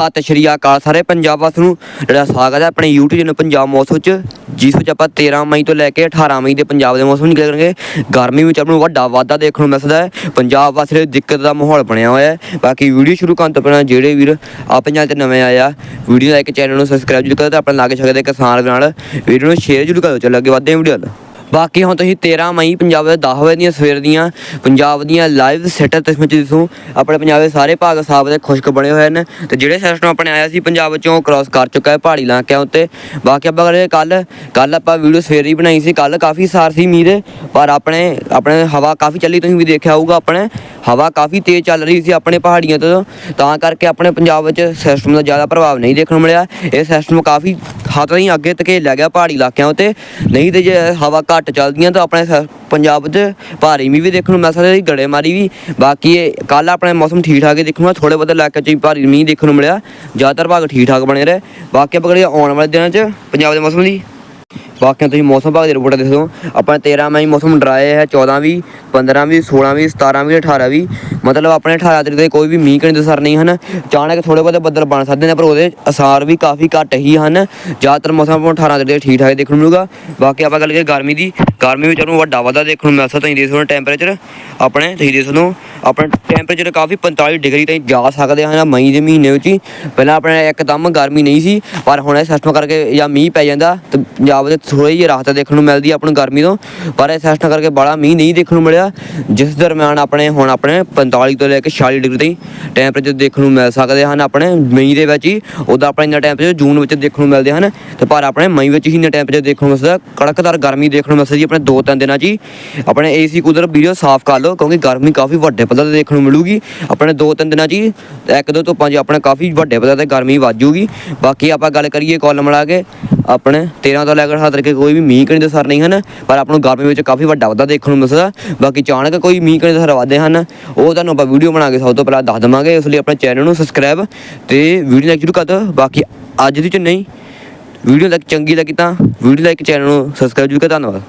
ਸਤਿ ਸ਼੍ਰੀ ਅਕਾਲ ਸਾਰੇ ਪੰਜਾਬ ਵਾਸੀਆਂ ਨੂੰ। ਜਿਹੜਾ ਸਵਾਗਤ ਹੈ ਆਪਣੇ YouTube ਚੈਨਲ ਪੰਜਾਬ ਮੌਸਮ ਚ ਜਿਸ ਵਿੱਚ ਆਪਾਂ 13 ਮਈ ਤੋਂ ਲੈ ਕੇ 18 ਮਈ ਦੇ ਪੰਜਾਬ ਦੇ ਮੌਸਮ ਨਿਕਲ ਕਰਾਂਗੇ। ਗਰਮੀ ਵਿੱਚ ਆਪਾਂ ਨੂੰ ਵੱਡਾ ਵਾਧਾ ਦੇਖਣ ਨੂੰ ਮਿਲਦਾ ਹੈ। ਪੰਜਾਬ ਵਾਸਤੇ ਲਈ ਦਿੱਕਤ ਦਾ ਮਾਹੌਲ ਬਣਿਆ ਹੋਇਆ ਹੈ। ਬਾਕੀ ਵੀਡੀਓ ਸ਼ੁਰੂ ਕਰਨ ਤੋਂ ਪਹਿਲਾਂ ਜਿਹੜੇ ਵੀਰ ਆਪਣੇ ਚੈਨਲ ਤੇ ਨਵੇਂ ਆਇਆ ਆ, ਵੀਡੀਓ ਲਾਈਕ, ਚੈਨਲ ਨੂੰ ਸਬਸਕ੍ਰਾਈਬ ਜਰੂਰ ਕਰੋ ਤੇ ਆਪਣੇ ਲਾਗੇ ਛਕਦੇ ਕਿਸਾਨ ਨਾਲ ਵੀਡੀਓ ਨੂੰ ਸ਼ੇਅਰ ਜਰੂਰ ਕਰੋ। ਚਲੋ ਅੱਗੇ ਵਧਦੇ ਹਾਂ ਵੀਡੀਓ ਨਾਲ ਬਾਕੀ ਹੁਣ ਤੁਸੀਂ 13 ਮਈ ਪੰਜਾਬ ਦੇ 10 ਵਜੇ ਦੀਆਂ ਸਵੇਰ ਦੀਆਂ ਪੰਜਾਬ ਦੀਆਂ ਲਾਈਵ ਸੈਟਰ ਤਸਵੀਰਾਂ ਚ ਦਿਸੂ ਆਪਣੇ ਪੰਜਾਬ ਦੇ ਸਾਰੇ ਭਾਗ ਸਾਫ਼ ਦੇ ਖੁਸ਼ਕ ਬਣੇ ਹੋਏ ਨੇ ਤੇ ਜਿਹੜੇ ਸਿਸਟਮ ਆਪਣੇ ਆਇਆ ਸੀ ਪੰਜਾਬ ਵਿੱਚੋਂ ਕ੍ਰਾਸ ਕਰ ਚੁੱਕਾ ਹੈ ਪਹਾੜੀ ਇਲਾਕਿਆਂ ਉੱਤੇ। ਬਾਕੀ ਆਪਾਂ ਕਰੇ ਕੱਲ ਕੱਲ ਆਪਾਂ ਵੀਡੀਓ ਸਵੇਰ ਹੀ ਬਣਾਈ ਸੀ। ਕੱਲ ਕਾਫੀ ਸਾਰ ਸੀ ਮੀਂਹ ਪਰ ਆਪਣੇ ਆਪਣੇ ਹਵਾ ਕਾਫੀ ਚੱਲੀ, ਤੁਸੀਂ ਵੀ ਦੇਖਿਆ ਹੋਊਗਾ ਆਪਣੇ। ਹਵਾ ਕਾਫੀ ਤੇਜ਼ ਚੱਲ ਰਹੀ ਸੀ ਆਪਣੇ ਪਹਾੜੀਆਂ ਤੋਂ। ਤਾਂ ਕਰਕੇ ਆਪਣੇ ਪੰਜਾਬ ਵਿੱਚ ਸਿਸਟਮ ਦਾ ਜ਼ਿਆਦਾ ਪ੍ਰਭਾਵ ਨਹੀਂ ਦੇਖਣ ਨੂੰ ਮਿਲਿਆ। ਇਹ ਸਿਸਟਮ ਕਾਫੀ ਹੱਦ ਤਾਈਂ ਅੱਗੇ ਧਕੇਲਿਆ ਗਿਆ ਪਹਾੜੀ ਇਲਾਕਿਆਂ ਉੱਤੇ। ਨਹੀਂ ਤੇ ਜੇ ਹਵਾ ਘੱਟ ਚੱਲਦੀਆਂ ਤਾਂ ਆਪਣੇ ਪੰਜਾਬ 'ਚ ਭਾਰੀ ਮੀਂਹ ਵੀ ਦੇਖਣ ਨੂੰ ਮਿਲ ਸਕਦਾ ਸੀ ਗੜੇਮਾਰੀ ਵੀ। ਬਾਕੀ ਇਹ ਕੱਲ ਆਪਣੇ ਮੌਸਮ ਠੀਕ ਠਾਕ ਹੀ ਦੇਖਣ ਨੂੰ ਮਿਲਿਆ, ਥੋੜੇ ਬਹੁਤੇ ਇਲਾਕਿਆਂ 'ਚ ਹੀ ਭਾਰੀ ਮੀਂਹ ਦੇਖਣ ਨੂੰ ਮਿਲਿਆ। ਜ਼ਿਆਦਾਤਰ ਭਾਗ ਠੀਕ ਠਾਕ ਬਣੇ ਰਹੇ। ਬਾਕੀ ਆਪਾਂ ਕਰੀਏ ਆਉਣ ਵਾਲੇ ਦਿਨਾਂ 'ਚ ਪੰਜਾਬ ਦੇ ਮੌਸਮ ਦੀ। ਬਾਕੀ ਤੁਸੀਂ ਮੌਸਮ ਭਾਗ ਦੀ ਰਿਪੋਰਟ ਦੇਖੋ। ਆਪਣੇ 13 ਮਈ ਮੌਸਮ ਡਰਾਏ ਹੈ 14 ਵੀ 15 ਵੀ 16 ਵੀ 17 ਵੀ 18 ਵੀ ਮਤਲਬ ਆਪਣੇ 18 ਤਰੀਕ ਤੇ ਕੋਈ ਵੀ ਮੀਂਹ ਕਣੀ ਦੇ ਨਹੀਂ ਹਨ। ਅਚਾਨਕ ਥੋੜੇ ਬਹੁਤੇ ਬੱਦਲ ਬਣ ਸਕਦੇ ਨੇ, ਪਰ ਉਹਦੇ ਅਸਾਰ ਵੀ ਕਾਫੀ ਘੱਟ ਹੀ ਹਨ। ਜ਼ਿਆਦਾਤਰ ਮੌਸਮ ਆਪਾਂ ਨੂੰ 18 ਤਰੀਕ ਤੇ ਠੀਕ ਠਾਕ ਦੇਖਣ ਨੂੰ ਮਿਲੂਗਾ। ਬਾਕੀ ਆਪਾਂ ਗੱਲ ਕਰੀਏ ਗਰਮੀ ਦੀ। ਗਰਮੀ ਵਿੱਚ ਨੂੰ ਵੱਡਾ ਵਾਧਾ ਦੇਖਣ ਨੂੰ ਮਿਲ ਸਕਦਾ ਤੁਸੀਂ ਦੇਖ ਸਕਦੇ ਟੈਂਪਰੇਚਰ ਆਪਣੇ ਤੁਸੀਂ ਦੇਖ ਸਕਦੇ ਆਪਣੇ ਟੈਂਪਰੇਚਰ ਕਾਫੀ 45 ਡਿਗਰੀ ਤਾਈਂ ਜਾ ਸਕਦੇ ਹਨ ਮਈ ਦੇ ਮਹੀਨੇ ਵਿੱਚ ਹੀ। ਪਹਿਲਾਂ ਆਪਣੇ ਇੱਕਦਮ ਗਰਮੀ ਨਹੀਂ ਸੀ, ਪਰ ਹੁਣ ਇਹ ਸਿਸਟਮ ਕਰਕੇ ਜਾਂ ਮੀਂਹ ਪੈ ਜਾਂਦਾ ਤੇ ਪੰਜਾਬ ਦੇ ਥੋੜੀ ਜਿਹੀ ਰਾਹਤ ਦੇਖਣ ਨੂੰ ਮਿਲਦੀ ਆ ਆਪਾਂ ਨੂੰ ਗਰਮੀ ਤੋਂ। ਪਰ ਇਹ ਸਿਸਟਮ ਕਰਕੇ ਬੜਾ ਮੀਂਹ ਨਹੀਂ ਦੇਖਣ ਨੂੰ ਮਿਲਿਆ। ਜਿਸ ਦਰਮਿਆਨ ਆਪਣੇ ਹੁਣ ਆਪਣੇ 45 ਤੋਂ ਲੈ ਕੇ 46 ਡਿਗਰੀ ਤਾਈਂ ਟੈਂਪਰੇਚਰ ਦੇਖਣ ਨੂੰ ਮਿਲ ਸਕਦੇ ਹਨ ਆਪਣੇ ਮਈ ਦੇ ਵਿੱਚ ਹੀ। ਉਹਦਾ ਆਪਣਾ ਇੰਨਾ ਟੈਂਪਰੇਚਰ ਜੂਨ ਵਿੱਚ ਦੇਖਣ ਨੂੰ ਮਿਲਦੇ ਹਨ। ਤੇ ਪਰ ਆਪਣੇ ਮਈ ਵਿੱਚ ਹੀ ਇੰਨਾ ਟੈਂਪਰੇਚਰ ਦੇਖਣ ਨੂੰ ਮਿਲਦਾ। ਕੜਕਦਾਰ ਗਰਮੀ ਦੇਖਣ ਨੂੰ ਮਿਲਦੀ ਜੀ ਆਪਣੇ ਦੋ ਤਿੰਨ ਦਿਨਾਂ 'ਚ ਹੀ। ਆਪਣੇ ਏਸੀ ਕੂਲਰ ਵੀਡੀਓ ਸਾਫ਼ ਕਰ ਲਓ ਕਿਉਂਕਿ ਗਰਮੀ ਕਾਫੀ ਵੱਡੇ ਪੱਧਰ ਤੇ ਦੇਖਣ ਨੂੰ ਮਿਲੂਗੀ। ਆਪਣੇ ਦੋ ਤਿੰਨ ਦਿਨਾਂ 'ਚ ਹੀ ਇੱਕ ਦੋ ਤੋਂ ਪੰਜ ਆਪਣੇ ਕਾਫੀ ਵੱਡੇ ਪੱਧਰ ਤੇ ਗਰਮੀ ਵੱਜੂਗੀ ਬਾਕੀ ਆਪਾਂ ਗੱਲ ਕਰੀਏ ਕੋਲ ਲਾ ਕੇ ਆਪਣੇ 13 ਤੋਂ ਲੈ ਕੇ 18 ਤੱਕ ਕੋਈ ਵੀ ਮੀਂਹ ਕਣੀ ਦੇ ਸਰ ਨਹੀਂ ਹਨ, ਪਰ ਆਪਾਂ ਨੂੰ ਗਰਮੀ ਵਿੱਚ ਕਾਫੀ ਵੱਡਾ ਵਾਧਾ ਦੇਖਣ ਨੂੰ ਮਿਲਦਾ। ਬਾਕੀ ਅਚਾਨਕ ਕੋਈ ਮੀਂਹ ਕਣੀ ਦੇ ਸਰ ਵਾਧੇ ਹਨ, ਉਹ ਤੁਹਾਨੂੰ ਆਪਾਂ ਵੀਡੀਓ ਬਣਾ ਕੇ ਸਭ ਤੋਂ ਪਹਿਲਾਂ ਦੱਸ ਦਵਾਂਗੇ, ਇਸ ਲਈ ਆਪਣੇ ਚੈਨਲ ਨੂੰ ਸਬਸਕ੍ਰਾਈਬ ਤੇ ਵੀਡੀਓ ਲਾਈਕ ਜ਼ਰੂਰ ਕਰ ਦਿਓ। ਬਾਕੀ ਅੱਜ ਦੀ ਚ ਨਹੀਂ ਵੀਡੀਓ ਲਾਈਕ ਚੰਗੀ ਲੱਗੀ ਤਾਂ ਵੀਡੀਓ ਲਾਈਕ ਚੈਨਲ ਨੂੰ ਸਬਸਕ੍ਰਾਈਬ ਜ਼ਰੂਰ ਕਰ ਧੰਨਵਾਦ।